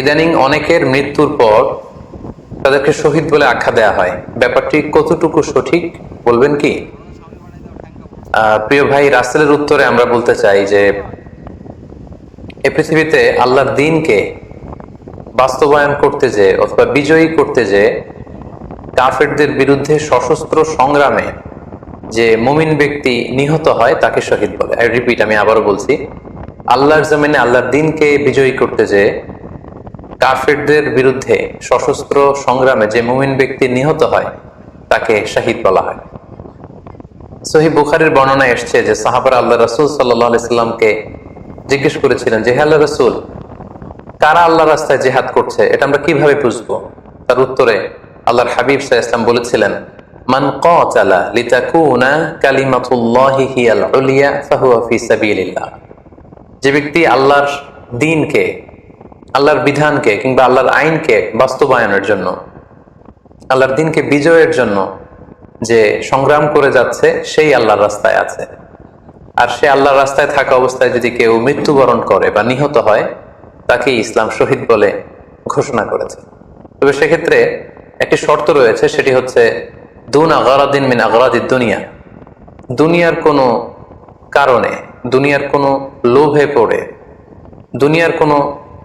ইদানিং অনেকের মৃত্যুর পর তাদেরকে শহীদ বলে আখ্যা দেয়া হয়। ব্যাপারটি কতটুকু সঠিক বলবেন কি? প্রিয় ভাই, রাসেলের উত্তরে আমরা বলতে চাই যে, এ পৃথিবীতে আল্লাহর দিনকে বাস্তবায়ন করতে যে অথবা বিজয়ী করতে যে কাফেরদের বিরুদ্ধে সশস্ত্র সংগ্রামে যে মুমিন ব্যক্তি নিহত হয়, তাকে শহীদ বলে। আই রিপিট আমি আবারও বলছি, আল্লাহর জমিনে আল্লাহর দিনকে বিজয়ী করতে যে কাফেরদের বিরুদ্ধে সশস্ত্র সংগ্রামে যে মুমিন ব্যক্তি নিহত হয়, তাকে শাহিদ বলা হয়। সহি বুখারের বর্ণনায় এসছে যে সাহাবারা আল্লাহ রসুল সাল্লাহ সাল্লামকে জিজ্ঞেস করেছিলেন যে, হে আল্লাহ রসুল, কারা আল্লাহ রাস্তায় জেহাদ করছে? এটা আমরা কীভাবে বুঝব? তার উত্তরে আল্লাহর হাবিব সাহা ইসলাম বলেছিলেন, মান কালিমাতুল্লাহি যে ব্যক্তি আল্লাহর দিনকে আল্লাহর বিধানকে কিংবা আল্লাহর আইনকে বাস্তবায়নের জন্য, আল্লাহর দিনকে বিজয়ের জন্য যে সংগ্রাম করে যাচ্ছে, সেই আল্লাহর রাস্তায় আছে। আর সে আল্লাহর রাস্তায় থাকা অবস্থায় যদি কেউ মৃত্যুবরণ করে বা নিহত হয় তাকে ইসলাম শহীদ বলে ঘোষণা করেছে। তবে সেক্ষেত্রে একটি শর্ত রয়েছে, সেটি হচ্ছে, দুন আগারাদিন মিন আগারাদিদ দুনিয়া। দুনিয়ার কোনো কারণে, দুনিয়ার কোনো লোভে পড়ে, দুনিয়ার কোনো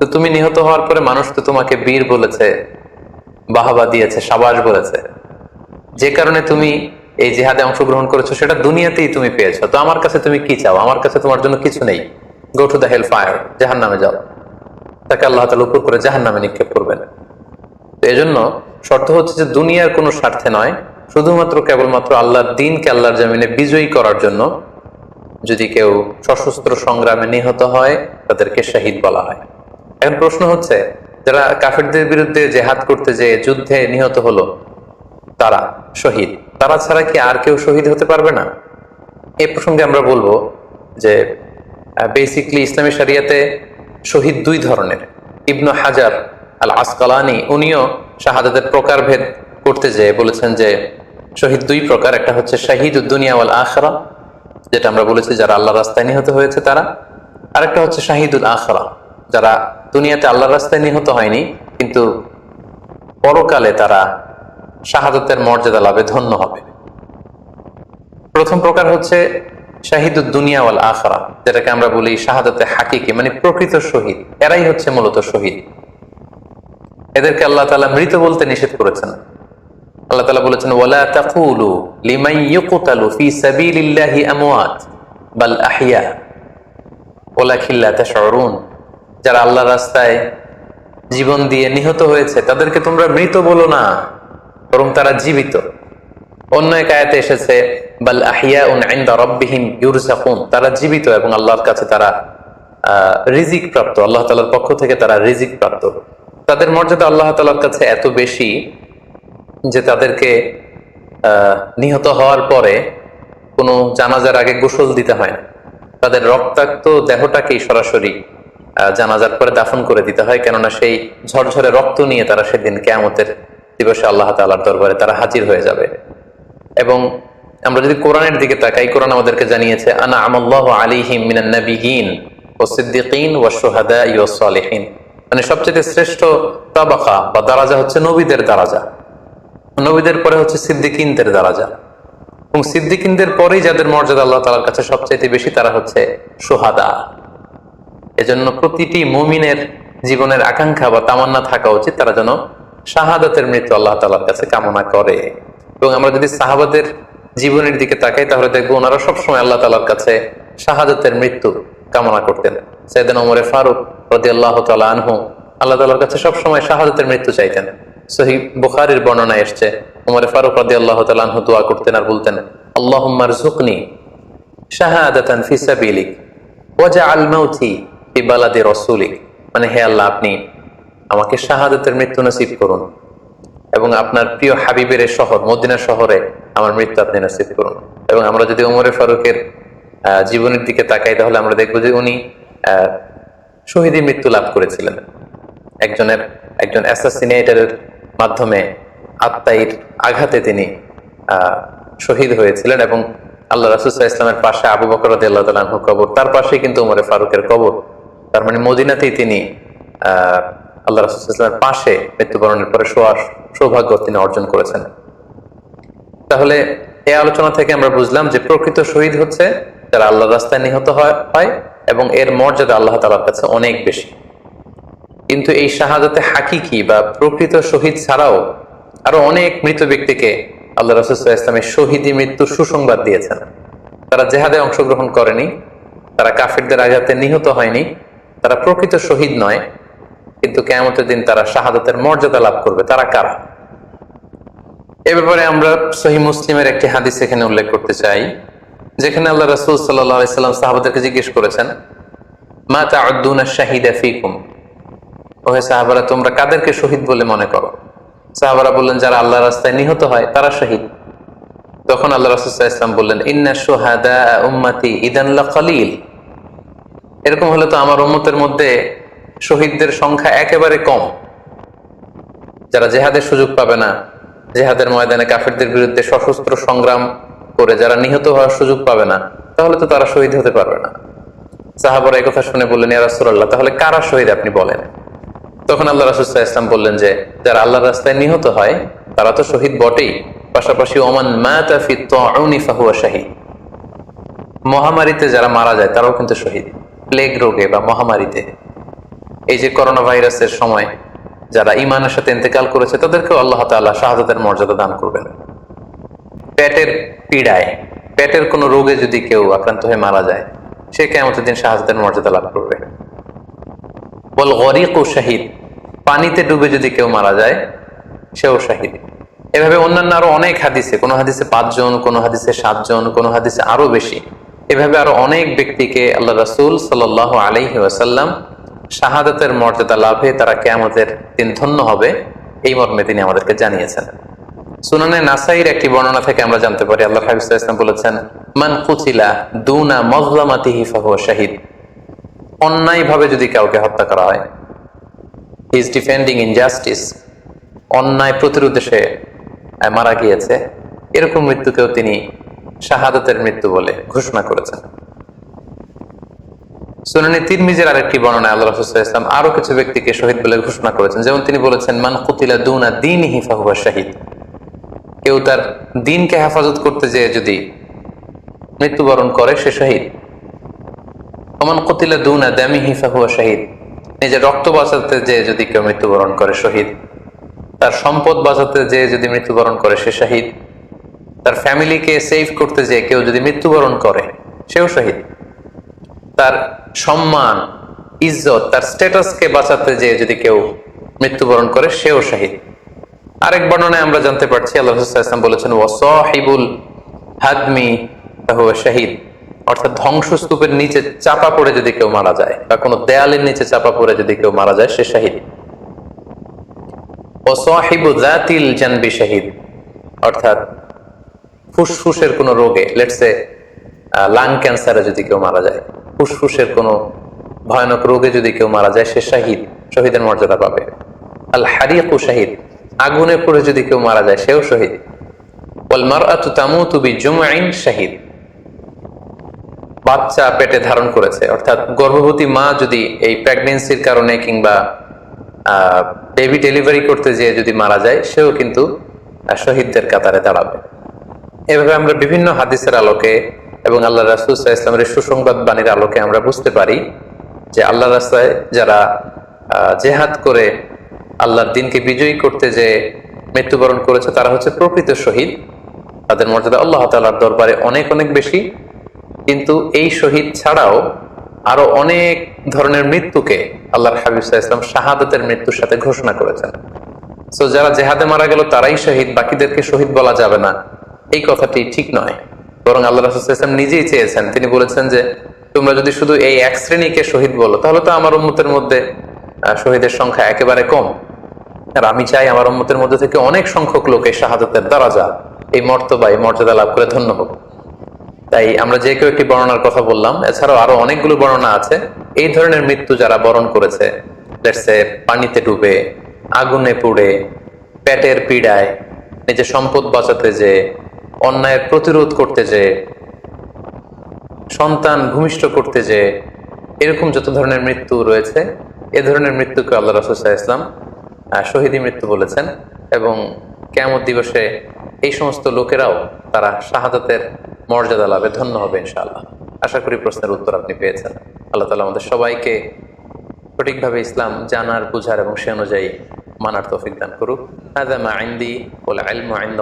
তো তুমি নিহত হওয়ার পরে মানুষ তো তোমাকে বীর বলেছে, বাহাবা দিয়েছে, সাবাস বলেছে। যে কারণে তুমি এই জেহাদে অংশগ্রহণ করেছ, সেটা দুনিয়াতেই তুমি পেয়েছ। তো আমার কাছে তুমি কি চাও? আমার কাছে তোমার জন্য কিছু নেই। Go to the hell fire জাহান নামে যাও। তাকে আল্লাহ তালা উপর করে জাহান নামে নিক্ষেপ করবেন। তো এজন্য শর্ত হচ্ছে যে দুনিয়ার কোনো স্বার্থে নয়, শুধুমাত্র কেবলমাত্র আল্লাহর দিনকে আল্লাহর জামিনে বিজয়ী করার জন্য যদি কেউ সশস্ত্র সংগ্রামে নিহত হয়, তাদেরকে শাহিদ বলা হয়। এখন প্রশ্ন হচ্ছে, যারা কাফেরদের বিরুদ্ধে জেহাদ করতে যে যুদ্ধে নিহত হলো, তারা শহীদ? তারা ছাড়া কি আর কেউ শহীদ হতে পারবে না? এ প্রসঙ্গে আমরা বলব যে বেসিকলি ইসলামী শরিয়াতে শহীদ দুই ধরনের। ইবনু হাজার আল আসকালানি উনিও শাহাদাতের প্রকারভেদ করতে যেয়ে বলেছেন যে, শহীদ দুই প্রকার। একটা হচ্ছে শাহিদ দুনিয়া ওয়াল আখরা, যেটা আমরা বলেছি যারা আল্লাহ রাস্তায় নিহত হয়েছে তারা, আরেকটা হচ্ছে শাহিদুল আখরা। যারা দুনিয়াতে আল্লাহর রাস্তায় নিহত হয়নি, কিন্তু পরকালে তারা শাহাদতের মর্যাদা লাভে ধন্য হবে। প্রথম প্রকার হচ্ছে শাহিদুদ দুনিয়া ওয়াল আখরা, যেটাকে আমরা বলি শাহাদতে হাকিকি মানে প্রকৃত শহীদ। এরাই হচ্ছে মূলত শহীদ। এদেরকে আল্লাহ তাআলা মৃত বলতে নিষেধ করেছেন। আল্লাহ তাআলা বলেছেন, ওয়ালা যারা আল্লাহ রাস্তায় জীবন দিয়ে নিহত হয়েছে, তাদেরকে তোমরা মৃত বলো না, বরং তারা জীবিত। অন্য এক আয়াতে এসেছে, বাল আহিয়া উন ইনদা রাব্বিহিম ইউরজাকুন তারা জীবিত এবং আল্লাহর কাছে তারা রিজিক প্রাপ্ত, আল্লাহ তালার পক্ষ থেকে তারা রিজিক প্রাপ্ত। তাদের মর্যাদা আল্লাহ তালার কাছে এত বেশি যে তাদেরকে নিহত হওয়ার পরে কোনো জানাজার আগে গোসল দিতে হয় না। তাদের রক্তাক্ত দেহটাকেই সরাসরি জানাজার পরে দাফন করে দিতে হয়, কেননা সেই ঝরঝরে রক্ত নিয়ে তারা সেদিন কেয়ামতের দিবসে আল্লাহ তাআলার দরবারে তারা হাজির হয়ে যাবে। এবং আমরা যদি কোরআনের দিকে তাকাই, কোরআন আমাদেরকে জানিয়েছে, আনা আমাল্লাহু আলাইহিম মিনান নাবিয়িন ওয়াস সিদ্দিকিন ওয়াস শুহাদা ওয়াস সালিহিন। মানে সবচেয়ে শ্রেষ্ঠ তাবাকা বা দারাজা হচ্ছে নবীদের দারাজা। নবীদের পরে হচ্ছে সিদ্দিকিনদের দারাজা। এবং সিদ্দিকিনদের পরেই যাদের মর্যাদা আল্লাহ তাআলার কাছে সবচাইতে বেশি তারা হচ্ছে সোহাদা এজন্য প্রতিটি মুমিনের জীবনের আকাঙ্ক্ষা বা তামান্না থাকা উচিত, তারা যেন শাহাদাতের মৃত্যু আল্লাহ তাআলার কাছে কামনা করে। এবং আমরা যদি সাহাবাদের জীবনের দিকে তাকাই, তাহলে দেখব ওনারা সবসময় আল্লাহ তাআলার কাছে শাহাদাতের মৃত্যু কামনা করতেন। সৈয়দিন ওমরে ফারুক রদি আল্লাহ তালা আনহু আল্লাহ তাআলার কাছে সবসময় শাহাদাতের মৃত্যু চাইতেন। সহি বুখারির বর্ণনা এসছে, ওমরে ফারুক রদি আল্লাহ তালা আনহু দোয়া করতেন আর বলতেন আল্লাহ ঝুকনি শাহাদাতান ফি সাবিলিক ওয়াজা আল মাউথি ফি বালাদি রসুলিক মানে হে আল্লাহ আপনি আমাকে শাহাদাতের মৃত্যু নসিব করুন এবং আপনার প্রিয় হাবিবের শহর মদিনা শহরে আমার মৃত্যু আপনি নসিব করুন। এবং আমরা যদি উমরে ফারুকের জীবনের দিকে তাকাই তাহলে আমরা দেখব যে উনি আহ, শহীদী মৃত্যু লাভ করেছিলেন। একজনের একজন অ্যাসাসিনেটারের মাধ্যমে আত্মাইর আঘাতে তিনি শহীদ হয়েছিলেন এবং আল্লাহ রাসুসাহ ইসলামের পাশে আবু বকর আল্লাহ তালাহ কবর তার পাশেই কিন্তু উমরে ফারুকের কবর। তার মানে মদিনাতেই তিনি আল্লাহ রাসুল পাশে মৃত্যুবরণের পরে শোয়ার সৌভাগ্য তিনি অর্জন করেছেন। তাহলে এই আলোচনা থেকে আমরা বুঝলাম যে প্রকৃত শহীদ হচ্ছে যারা আল্লাহ রাস্তায় নিহত হয় এবং এর মর্যাদা আল্লাহ তালার কাছে অনেক বেশি। কিন্তু এই শাহাদাতে হাকিকি বা প্রকৃত শহীদ ছাড়াও আরও অনেক মৃত ব্যক্তিকে আল্লাহ রসুল্লাহ ইসলামের শহীদি মৃত্যুর সুসংবাদ দিয়েছেন। তারা জেহাদে অংশগ্রহণ করেনি, তারা কাফিরদের আঘাতে নিহত হয়নি তারা প্রকৃত শহীদ নয়, কিন্তু কেমতের দিন তারা শাহাদাতের মর্যাদা লাভ করবে। তারা কারা? এ ব্যাপারে আমরা সহি মুসলিমের একটি হাদিস এখানে উল্লেখ করতে চাই, যেখানে আল্লাহ রসুল সাল্লাম সাহাবাদেরকে জিজ্ঞেস করেছেন, মা শাহিদা ফিকুম? ওহে সাহাবারা, তোমরা কাদেরকে শহীদ বলে মনে করো? সাহাবারা বললেন, যারা আল্লাহ রাস্তায় নিহত হয়, তারা শহীদ। তখন আল্লাহ রাসুল্লাহ ইসলাম বললেন, ইন্না সোহাদা উম্মাতি ইদানলা খলিল এরকম হলে তো আমার উম্মতের মধ্যে শহীদদের সংখ্যা একেবারে কম। যারা জেহাদের সুযোগ পাবে না, জেহাদের ময়দানে কাফিরদের বিরুদ্ধে সশস্ত্র সংগ্রাম করে যারা নিহত হওয়ার সুযোগ পাবে না, তাহলে তো তারা শহীদ হতে পারবে না। সাহাবরা কথা শুনে বললেন, ইয়া রাসূলুল্লাহ, তাহলে কারা শহীদ? আপনি বলেন। তখন আল্লাহ রাসুল্লাহ ইসলাম বললেন যে, যারা আল্লাহর রাস্তায় নিহত হয়, তারা তো শহীদ বটেই। পাশাপাশি, ওমান মাতা ফি তাউনি ফাহুয়া শাহীদ। মহামারীতে যারা মারা যায়, তারাও কিন্তু শহীদ। প্লেগ রোগে বা মহামারীতে। এই যে করোনা ভাইরাসের সময় যারা ইমানের সাথে ইন্তেকাল করেছে, তাদেরকেও আল্লাহ তাআলা শাহাদাতের মর্যাদা দান করবেন। পেটের পীড়ায়, পেটের কোনো রোগে যদি কেউ আক্রান্ত হয়ে মারা যায়, সে কেমতের দিন শাহাদাতের মর্যাদা লাভ করবে। বল গরিক ও শাহিদ, পানিতে ডুবে যদি কেউ মারা যায়, সেও শাহিদ। এভাবে অন্যান্য আরও অনেক হাদিসে, কোনো হাদিসে পাঁচজন, কোনো হাদিসে সাতজন, কোনো হাদিসে আরও বেশি এভাবে আরও অনেক ব্যক্তিকে আল্লাহ রাসূল সাল্লাহ আলহি ওয়াসাল্লাম শাহাদাতের মর্যাদা লাভে তারা কেয়ামতের দিন ধন্য হবে, এই মর্মে তিনি আমাদেরকে জানিয়েছেন। সুনানে নাসাইর একটি বর্ণনা থেকে আমরা জানতে পারি, আল্লাহ হাবিব ইসলাম বলেছেন, মান কুচিলা দুনা মজলামাতিহি ফাহুয়া শাহিদ। অন্যায়ভাবে যদি কাউকে হত্যা করা হয় ইজ ডিফেন্ডিং ইনজাস্টিস অন্যায় প্রতিরোধে সে মারা গিয়েছে, এরকম মৃত্যুকেও তিনি শাহাদাতের মৃত্যু বলে ঘোষণা করেছেন। সুনানি তিরমিজের আরেকটি বর্ণনায় আল্লাহ রসুল ইসলাম আরও কিছু ব্যক্তিকে শহীদ বলে ঘোষণা করেছেন। যেমন তিনি বলেছেন, মান কুতিলা দুনা দিন হিফাহুয়া শাহিদ। কেউ তার দিনকে হেফাজত করতে যেয়ে যদি মৃত্যুবরণ করে, সে শহীদ। ওমান কতিলা দুনা দামি হিফা হুয়া শহীদ। নিজের রক্ত বাঁচাতে যে যদি কেউ মৃত্যুবরণ করে, শহীদ। তার সম্পদ বাঁচাতে যে যদি মৃত্যুবরণ করে, সে শহীদ। তার ফ্যামিলিকে সেভ করতে যে কেউ যদি মৃত্যুবরণ করে, সেও শহীদ। তার সম্মান, ইজ্জত, তার স্ট্যাটাসকে বাঁচাতে যে যদি কেউ মৃত্যুবরণ করে, সেও শহীদ। আরেক বর্ণনায় আমরা জানতে পারছি, আল্লাহ ইসলাম বলেছেন, ওয়াসাহিবুল হাদমি শাহিদ। অর্থাৎ ধ্বংসস্তূপের নিচে চাপা পড়ে যদি কেউ মারা যায়, বা কোনো দেয়ালের নিচে চাপা পড়ে যদি কেউ মারা যায়, সে শাহিদ। ওয়াসাহিবু জাতিল জানবি শাহিদ। অর্থাৎ ফুসফুসের কোনো রোগে লেটসে লাং ক্যান্সারে যদি কেউ মারা যায় ফুসফুসের কোনো ভয়ানক রোগে যদি কেউ মারা যায়, সে শাহিদ, শহীদের মর্যাদা পাবে। আল হারিয়াকু শাহিদ, আগুনে পড়ে যদি কেউ মারা যায়, সেও শহীদ। শাহিদ। বাচ্চা পেটে ধারণ করেছে, অর্থাৎ গর্ভবতী মা যদি এই প্রেগনেন্সির কারণে কিংবা বেবি ডেলিভারি করতে যেয়ে যদি মারা যায়, সেও কিন্তু শহীদদের কাতারে দাঁড়াবে। এভাবে আমরা বিভিন্ন হাদিসের আলোকে এবং আল্লাহ রাসুল ইসলামের সুসংবাদ বাণীর আলোকে আমরা বুঝতে পারি যে আল্লাহ রাস্তায় যারা জেহাদ করে আল্লাহর দিনকে বিজয়ী করতে যে মৃত্যুবরণ করেছে, তারা হচ্ছে প্রকৃত শহীদ। তাদের মর্যাদা আল্লাহ তালার দরবারে অনেক অনেক বেশি। কিন্তু এই শহীদ ছাড়াও আরও অনেক ধরনের মৃত্যুকে আল্লাহর হাবিব সাল্লাল্লাহু ইসলাম শাহাদাতের মৃত্যুর সাথে ঘোষণা করেছেন। সো যারা জেহাদে মারা গেল, তারাই শহীদ, বাকিদেরকে শহীদ বলা যাবে না। এই কথাটি ঠিক নয়। বরং আল্লাহ রাসুলাম নিজেই চেয়েছেন। তিনি বলেছেন যে, তোমরা যদি শুধু এই এক শ্রেণীকে শহীদ বলো, তাহলে তো আমার উম্মতের মধ্যে শহীদের সংখ্যা একেবারে কম। আর আমি চাই আমার উম্মতের মধ্যে থেকে অনেক সংখ্যক লোক এই শাহাদাতের দরাজা, এই মর্তবা, এই মর্যাদা লাভ করে ধন্য হোক। তাই আমরা যে কেউ একটি বর্ণনার কথা বললাম, এছাড়াও আরও অনেকগুলো বর্ণনা আছে। এই ধরনের মৃত্যু যারা বরণ করেছে পানিতে ডুবে, আগুনে পুড়ে, পেটের পীড়ায়, নিজের সম্পদ বাঁচাতে যে অন্যায়ের প্রতিরোধ করতে যে, সন্তান ভূমিষ্ঠ করতে যে, এরকম যত ধরনের মৃত্যু রয়েছে, এ ধরনের মৃত্যুকে আল্লাহ রসুল্লাহ ইসলাম শহীদি মৃত্যু বলেছেন এবং কেমন দিবসে এই সমস্ত লোকেরাও তারা শাহাদাতের মর্যাদা লাভে ধন্য হবে ইনশাআল্লাহ। আশা করি প্রশ্নের উত্তর আপনি পেয়েছেন। আল্লাহ তালা আমাদের সবাইকে সঠিকভাবে ইসলাম জানার, বুঝার এবং সে অনুযায়ী মানার তফিক দান করুক। হাদা মা আইন্দি ওল আইল আইন্দ